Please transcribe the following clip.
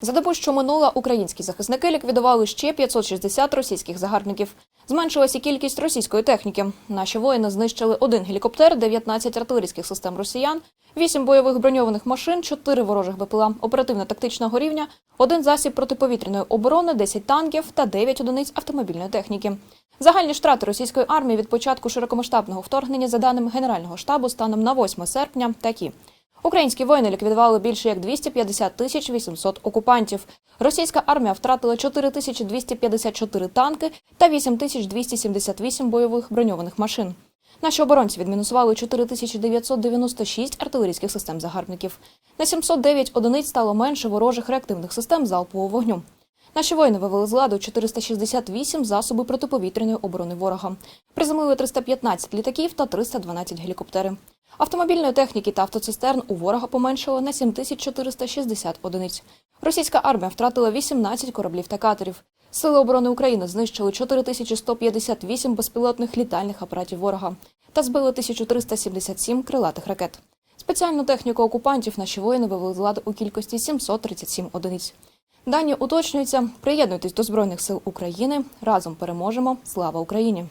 За добу, що минула, українські захисники ліквідували ще 560 російських загарбників. Зменшилася кількість російської техніки. Наші воїни знищили один гелікоптер, 19 артилерійських систем росіян, 8 бойових броньованих машин, 4 ворожих БПЛА оперативно-тактичного рівня, один засіб протиповітряної оборони, 10 танків та 9 одиниць автомобільної техніки. Загальні втрати російської армії від початку широкомасштабного вторгнення, за даними Генерального штабу, станом на 8 серпня, такі. Українські воїни ліквідували більше як 250 тисяч 800 окупантів. Російська армія втратила 4254 танки та 8278 бойових броньованих машин. Наші оборонці відмінусували 4996 артилерійських систем загарбників. На 709 одиниць стало менше ворожих реактивних систем залпового вогню. Наші воїни вивели з ладу 468 засоби протиповітряної оборони ворога. Приземлили 315 літаків та 312 гелікоптерів. Автомобільної техніки та автоцистерн у ворога поменшало на 7460 одиниць. Російська армія втратила 18 кораблів та катерів. Сили оборони України знищили 4158 безпілотних літальних апаратів ворога та збили 1377 крилатих ракет. Спеціальну техніку окупантів наші воїни вивели з ладу у кількості 737 одиниць. Дані уточнюються. Приєднуйтесь до Збройних сил України. Разом переможемо. Слава Україні!